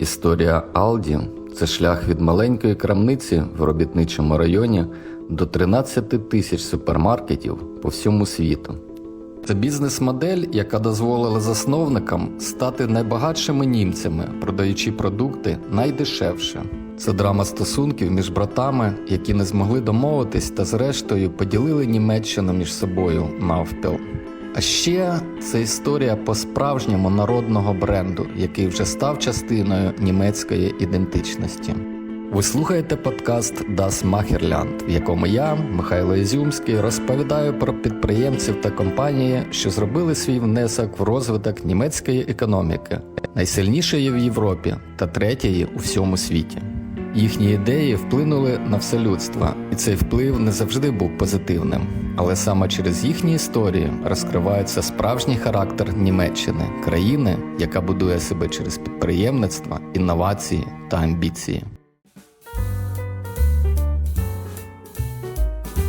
Історія Алді це шлях від маленької крамниці в робітничому районі до 13 тисяч супермаркетів по всьому світу. Це бізнес-модель, яка дозволила засновникам стати найбагатшими німцями, продаючи продукти найдешевше. Це драма стосунків між братами, які не змогли домовитись та зрештою поділили Німеччину між собою навпіл. А ще це історія по-справжньому народного бренду, який вже став частиною німецької ідентичності. Ви слухаєте подкаст Das Macherland, в якому я, Михайло Ізюмський, розповідаю про підприємців та компанії, що зробили свій внесок в розвиток німецької економіки, найсильнішої в Європі та третьої у всьому світі. Їхні ідеї вплинули на все людство, і цей вплив не завжди був позитивним. Але саме через їхні історії розкривається справжній характер Німеччини, країни, яка будує себе через підприємництво, інновації та амбіції.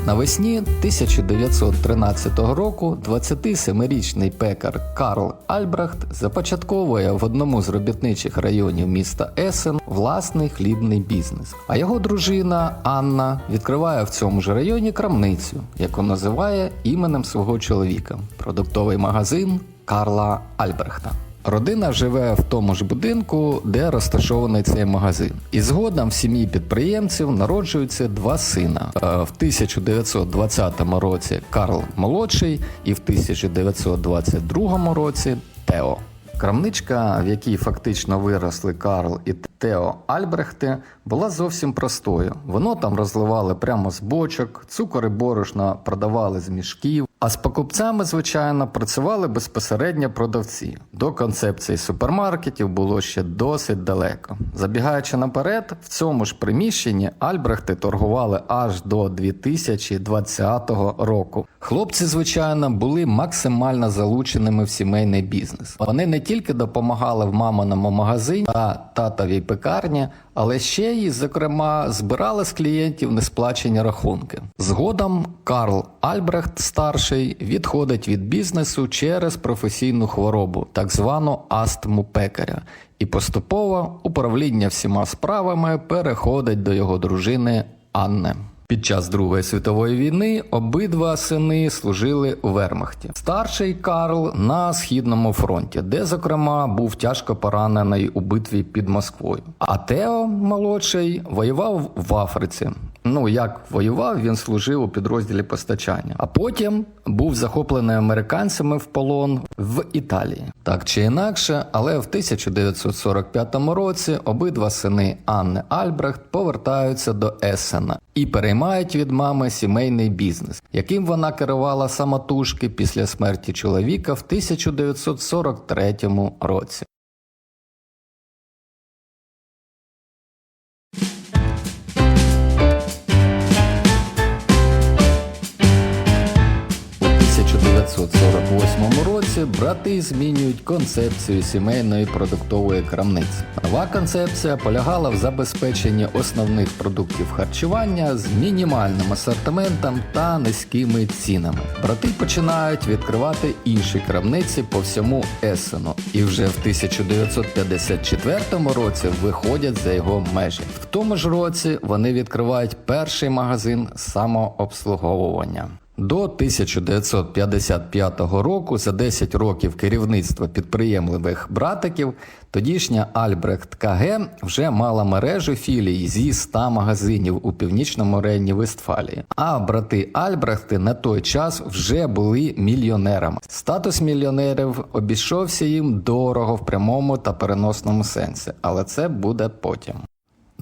Навесні 1913 року 27-річний пекар Карл Альбрехт започатковує в одному з робітничих районів міста Есен власний хлібний бізнес. А його дружина Анна відкриває в цьому ж районі крамницю, яку називає іменем свого чоловіка продуктовий магазин Карла Альбрехта. Родина живе в тому ж будинку, де розташований цей магазин. І згодом в сім'ї підприємців народжуються два сина. Е, В 1920 році Карл молодший і в 1922 році Тео. Крамничка, в якій фактично виросли Карл і Тео Альбрехти, була зовсім простою. Воно там розливали прямо з бочок, цукор і борошно продавали з мішків. А з покупцями, звичайно, працювали безпосередньо продавці. До концепції супермаркетів було ще досить далеко. Забігаючи наперед, в цьому ж приміщенні Альбрехти торгували аж до 2020 року. Хлопці, звичайно, були максимально залученими в сімейний бізнес. Вони не тільки допомагали в маминому магазині та татовій пекарні, але ще й, зокрема, збирали з клієнтів несплачені рахунки. Згодом Карл Альбрехт старший відходить від бізнесу через професійну хворобу, так звану астму пекаря, і поступово управління всіма справами переходить до його дружини Анни. Під час Другої світової війни обидва сини служили у Вермахті. Старший Карл на східному фронті, де, зокрема, був тяжко поранений у битві під Москвою. А Тео молодший воював в Африці. Ну як воював, він служив у підрозділі постачання, а потім був захоплений американцями в полон в Італії. Так чи інакше, але в 1945 році обидва сини Анни Альбрехт повертаються до Есена і переймають від мами сімейний бізнес, яким вона керувала самотужки після смерті чоловіка в 1943 році. 1948 році брати змінюють концепцію сімейної продуктової крамниці. Нова концепція полягала в забезпеченні основних продуктів харчування з мінімальним асортиментом та низькими цінами. Брати починають відкривати інші крамниці по всьому Есену, і вже в 1954 році виходять за його межі. В тому ж році вони відкривають перший магазин самообслуговування. До 1955 року, за 10 років керівництва підприємливих братиків, тодішня Альбрехт КГ вже мала мережу філій зі 100 магазинів у північному рейні Вестфалії. А брати Альбрехти на той час вже були мільйонерами. Статус мільйонерів обійшовся їм дорого в прямому та переносному сенсі, але це буде потім.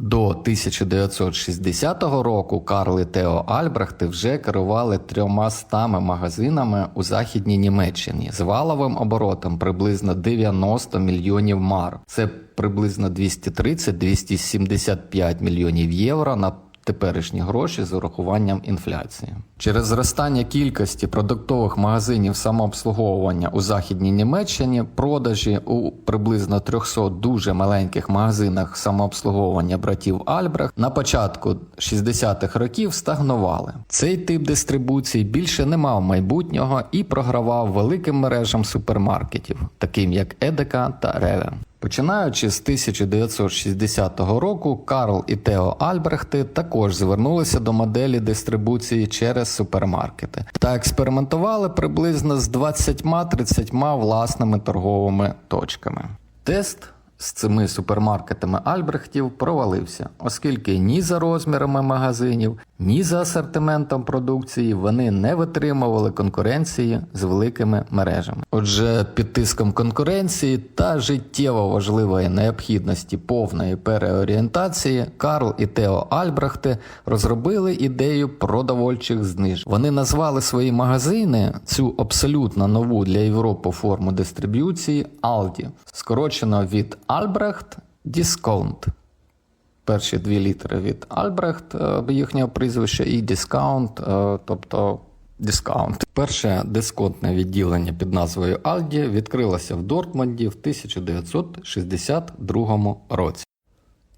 До 1960 року Карл і Тео Альбрехти вже керували трьома стами магазинами у західній Німеччині з валовим оборотом приблизно 90 мільйонів мар. Це приблизно 230-275 мільйонів євро на теперішні гроші з урахуванням інфляції. Через зростання кількості продуктових магазинів самообслуговування у західній Німеччині продажі у приблизно 300 дуже маленьких магазинах самообслуговування братів Альбрехт на початку 60-х років стагнували. Цей тип дистрибуції більше не мав майбутнього і програвав великим мережам супермаркетів, таким як Едека та Реве. Починаючи з 1960 року, Карл і Тео Альбрехти також звернулися до моделі дистрибуції через супермаркети та експериментували приблизно з 20-30 власними торговими точками. Тест з цими супермаркетами Альбрехтів провалився, оскільки ні за розмірами магазинів, ні за асортиментом продукції вони не витримували конкуренції з великими мережами. Отже, під тиском конкуренції та життєво важливої необхідності повної переорієнтації Карл і Тео Альбрехти розробили ідею продовольчих знижок. Вони назвали свої магазини цю абсолютно нову для Європи форму дистриб'юції Aldi, скорочено від Альбрехт Discount. Перші дві літери від Альбрехт е, їхнього прізвища і дискаунт, е, тобто дискаунт. Перше дисконтне відділення під назвою Альді відкрилося в Дортмунді в 1962 році.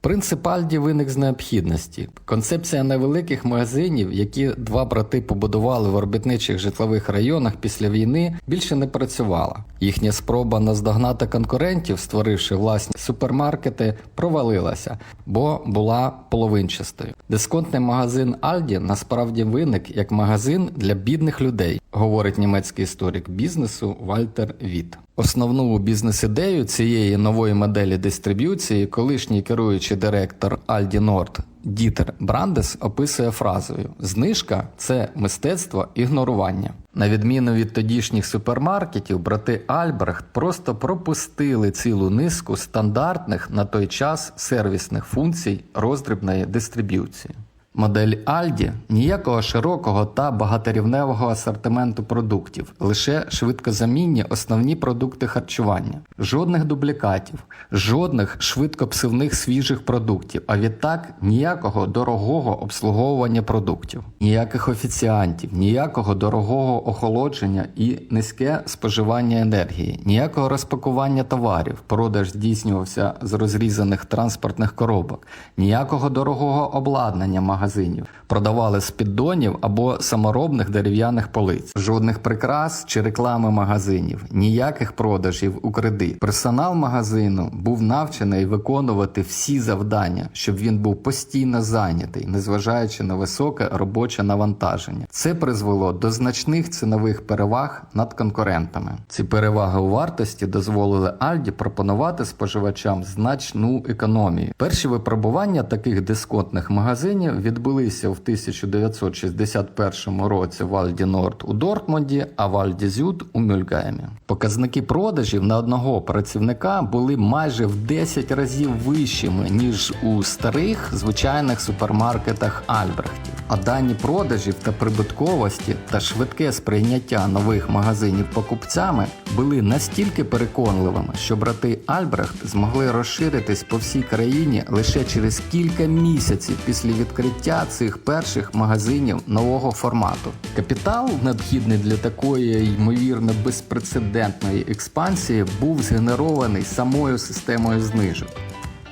Принцип Альді виник з необхідності. Концепція невеликих магазинів, які два брати побудували в робітничих житлових районах після війни, більше не працювала. Їхня спроба наздогнати конкурентів, створивши власні супермаркети, провалилася, бо була половинчастою. Дисконтний магазин Альді насправді виник як магазин для бідних людей, говорить німецький історик бізнесу Вальтер Віт. Основну бізнес-ідею цієї нової моделі дистриб'юції колишній керуючий директор Альді Норд Дітер Брандес описує фразою: знижка це мистецтво ігнорування. На відміну від тодішніх супермаркетів, брати Альбрехт просто пропустили цілу низку стандартних на той час сервісних функцій роздрібної дистриб'юції. Модель Альді ніякого широкого та багаторівневого асортименту продуктів, лише швидкозамінні основні продукти харчування, жодних дублікатів, жодних швидкопсивних свіжих продуктів, а відтак ніякого дорогого обслуговування продуктів, ніяких офіціантів, ніякого дорогого охолодження і низьке споживання енергії, ніякого розпакування товарів, продаж здійснювався з розрізаних транспортних коробок, ніякого дорогого обладнання магазинів, продавали з піддонів або саморобних дерев'яних полиць, жодних прикрас чи реклами магазинів, ніяких продажів у кредит. Персонал магазину був навчений виконувати всі завдання, щоб він був постійно зайнятий, незважаючи на високе робоче навантаження. Це призвело до значних цінових переваг над конкурентами. Ці переваги у вартості дозволили Альді пропонувати споживачам значну економію. Перші випробування таких дисконтних магазинів відбулися в 1961 році в Альді Норд у Дортмунді, а в Альді Зюд у Мюльгаймі. Показники продажів на одного працівника були майже в 10 разів вищими ніж у старих звичайних супермаркетах Альбрехтів. А дані продажів та прибутковості та швидке сприйняття нових магазинів покупцями були настільки переконливими, що брати Альбрехт змогли розширитись по всій країні лише через кілька місяців після відкриття цих перших магазинів нового формату. Капітал, необхідний для такої ймовірно безпрецедентної експансії, був згенерований самою системою знижок.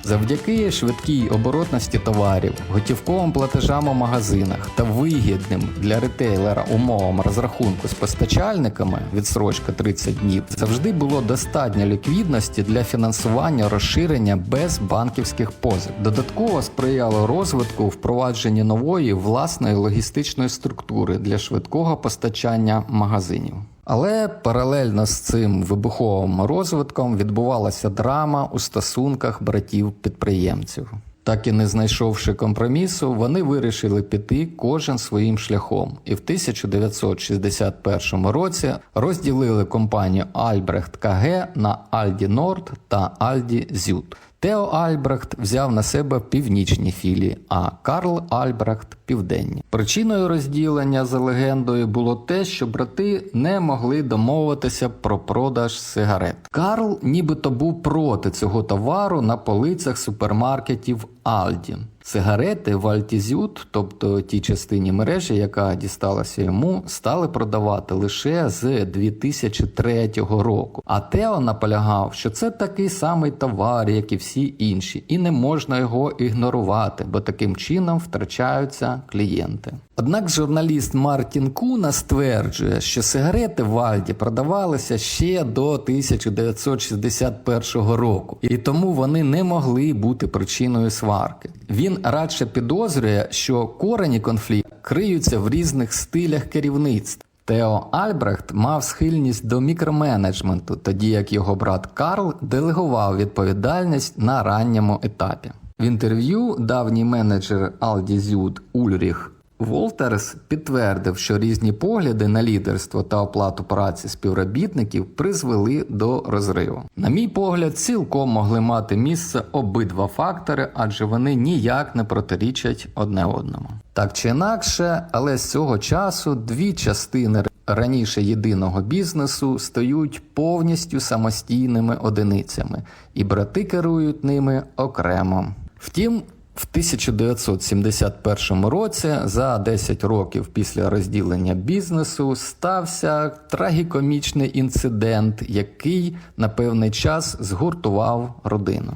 Завдяки швидкій оборотності товарів, готівковим платежам у магазинах та вигідним для ретейлера умовам розрахунку з постачальниками відсрочка 30 днів завжди було достатньо ліквідності для фінансування розширення без банківських позик. Додатково сприяло розвитку впровадження нової власної логістичної структури для швидкого постачання магазинів. Але паралельно з цим вибуховим розвитком відбувалася драма у стосунках братів-підприємців. Так і не знайшовши компромісу, вони вирішили піти кожен своїм шляхом, і в 1961 році розділили компанію Альбрехт КГ на Альді Норд та Альді Зют. Тео Альбрехт взяв на себе північні філії, а Карл Альбрехт південні. Причиною розділення за легендою було те, що брати не могли домовитися про продаж сигарет. Карл нібито був проти цього товару на полицях супермаркетів Альді. Сигарети Вальтізют, тобто тій частині мережі, яка дісталася йому, стали продавати лише з 2003 року. А Тео наполягав, що це такий самий товар, як і всі інші, і не можна його ігнорувати, бо таким чином втрачаються клієнти. Однак журналіст Мартін Куна стверджує, що сигарети в Альді продавалися ще до 1961 року, і тому вони не могли бути причиною сварки. Він радше підозрює, що корені конфлікту криються в різних стилях керівництва. Тео Альбрехт мав схильність до мікроменеджменту, тоді як його брат Карл делегував відповідальність на ранньому етапі. В інтерв'ю давній менеджер Aldi Зюд Ульріх Волтерс підтвердив, що різні погляди на лідерство та оплату праці співробітників призвели до розриву. На мій погляд, цілком могли мати місце обидва фактори, адже вони ніяк не протирічать одне одному. Так чи інакше, але з цього часу дві частини раніше єдиного бізнесу стають повністю самостійними одиницями, і брати керують ними окремо. Втім, в 1971 році, за 10 років після розділення бізнесу, стався трагікомічний інцидент, який на певний час згуртував родину.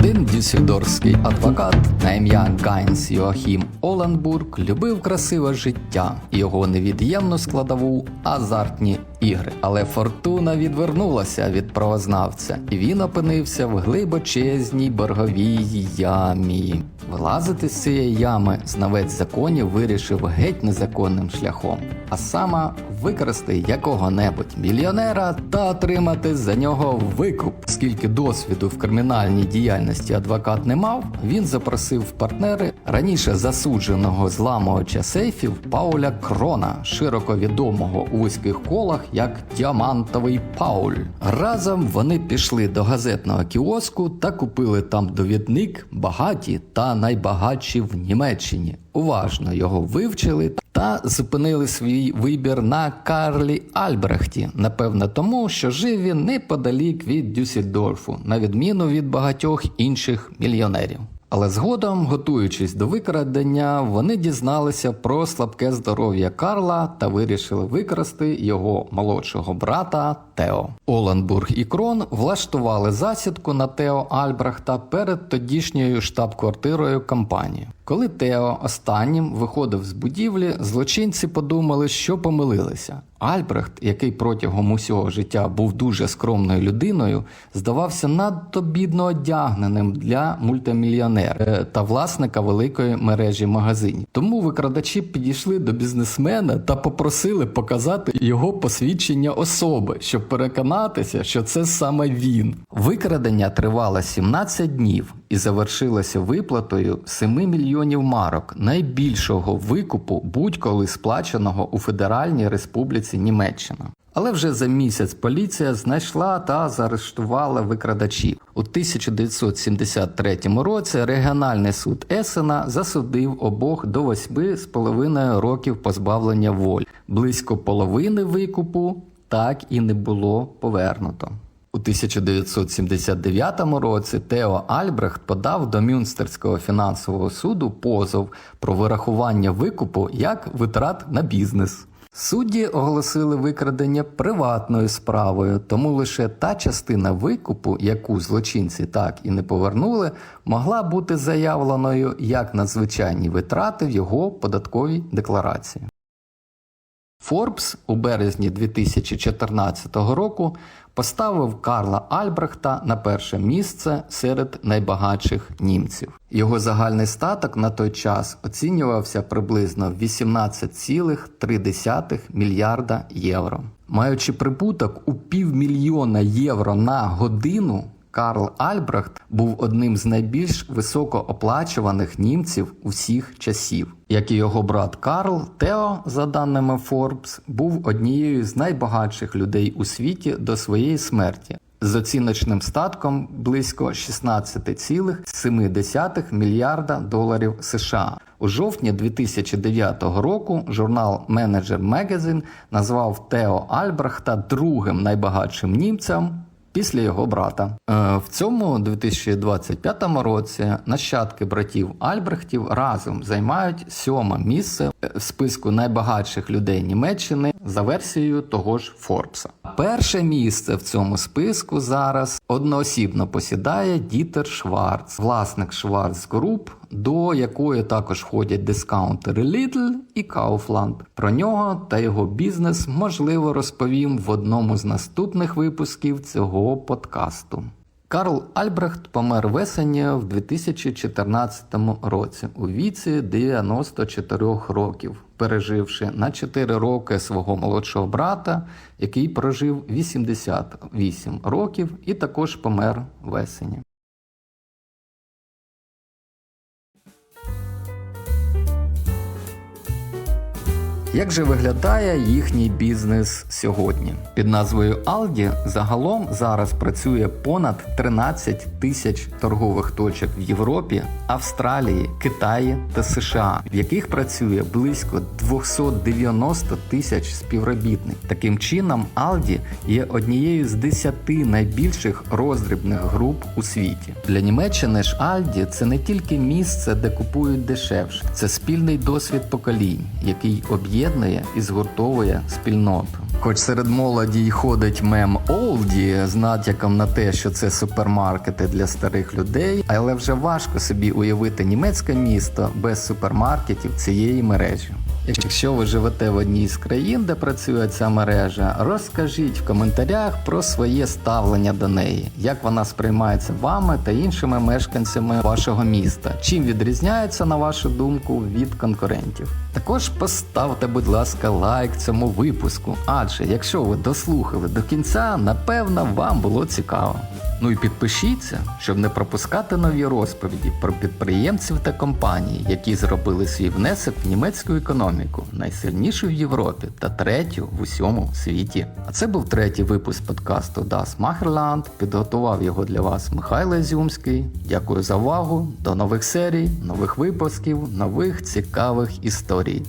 Один дюссельдорфський адвокат. На ім'я Гайнс Йоахім Оленбург любив красиве життя. Його невід'ємну складову азартні ігри. Але фортуна відвернулася від правознавця, і він опинився в глибочезній борговій ямі. Вилазити з цієї ями знавець законів вирішив геть незаконним шляхом, а саме викрасти якого-небудь мільйонера та отримати за нього викуп. Скільки досвіду в кримінальній діяльності адвокат не мав, він запросив в партнери раніше засудженого зламувача сейфів Пауля Крона, широко відомого у вузьких колах як Діамантовий Пауль. Разом вони пішли до газетного кіоску та купили там довідник багаті та найбагатші в Німеччині. Уважно його вивчили та зупинили свій вибір на Карлі Альбрехті. Напевно, тому що жив він неподалік від Дюссельдорфу, на відміну від багатьох інших мільйонерів. Але згодом, готуючись до викрадення, вони дізналися про слабке здоров'я Карла та вирішили викрасти його молодшого брата Тео. Оленбург і Крон влаштували засідку на Тео Альбрехта перед тодішньою штаб-квартирою компанії. Коли Тео останнім виходив з будівлі, злочинці подумали, що помилилися. Альбрехт, який протягом усього життя був дуже скромною людиною, здавався надто бідно одягненим для мультимільйонера е, та власника великої мережі магазинів. Тому викрадачі підійшли до бізнесмена та попросили показати його посвідчення особи, щоб переконатися, що це саме він. Викрадення тривало 17 днів і завершилося виплатою 7 мільйонів марок, найбільшого викупу будь-коли сплаченого у Федеральній Республіці Німеччина. Але вже за місяць поліція знайшла та заарештувала викрадачів. У 1973 році регіональний суд Есена засудив обох до 8,5 років позбавлення волі. Близько половини викупу так і не було повернуто. У 1979 році Тео Альбрехт подав до Мюнстерського фінансового суду позов про вирахування викупу як витрат на бізнес. Судді оголосили викрадення приватною справою, тому лише та частина викупу, яку злочинці так і не повернули, могла бути заявленою як надзвичайні витрати в його податковій декларації. Форбс у березні 2014 року поставив Карла Альбрехта на перше місце серед найбагатших німців. Його загальний статок на той час оцінювався приблизно в 18,3 мільярда євро. Маючи прибуток у півмільйона євро на годину. Карл Альбрехт був одним з найбільш високооплачуваних німців усіх часів. Як і його брат Карл, Тео, за даними Forbes, був однією з найбагатших людей у світі до своєї смерті. з оціночним статком близько 16,7 мільярда доларів США. У жовтні 2009 року журнал Manager Magazine назвав Тео Альбрехта другим найбагатшим німцем після його брата. Е, В цьому 2025 році нащадки братів Альбрехтів разом займають сьоме місце в списку найбагатших людей Німеччини за версією того ж Форбса. Перше місце в цьому списку зараз одноосібно посідає Дітер Шварц, власник Шварц Груп, до якої також входять дискаунтери Lidl і Kaufland. Про нього та його бізнес можливо розповім в одному з наступних випусків цього подкасту. Карл Альбрехт помер весені в 2014 році у віці 94 років, переживши на 4 роки свого молодшого брата, який прожив 88 років і також помер весені. Як же виглядає їхній бізнес сьогодні? Під назвою Aldi загалом зараз працює понад 13 тисяч торгових точок в Європі, Австралії, Китаї та США, в яких працює близько 290 тисяч співробітників. Таким чином, Aldi є однією з 10 найбільших роздрібних груп у світі. Для Німеччини ж Aldi – це не тільки місце, де купують дешевше, це спільний досвід поколінь, який об'єднує і згуртовує спільноту. Хоч серед молоді й ходить мем Олді з натяком на те, що це супермаркети для старих людей, але вже важко собі уявити німецьке місто без супермаркетів цієї мережі. Якщо ви живете в одній з країн, де працює ця мережа, розкажіть в коментарях про своє ставлення до неї, як вона сприймається вами та іншими мешканцями вашого міста. Чим відрізняється, на вашу думку, від конкурентів. Також поставте, будь ласка, лайк цьому випуску, адже якщо ви дослухали до кінця, напевно, вам було цікаво. Ну і підпишіться, щоб не пропускати нові розповіді про підприємців та компанії, які зробили свій внесок в німецьку економіку, найсильнішу в Європі та третю в усьому світі. А це був третій випуск подкасту Das Macherland. Підготував його для вас Михайло Ізюмський. Дякую за увагу. До нових серій, нових випусків, нових цікавих історій. reality.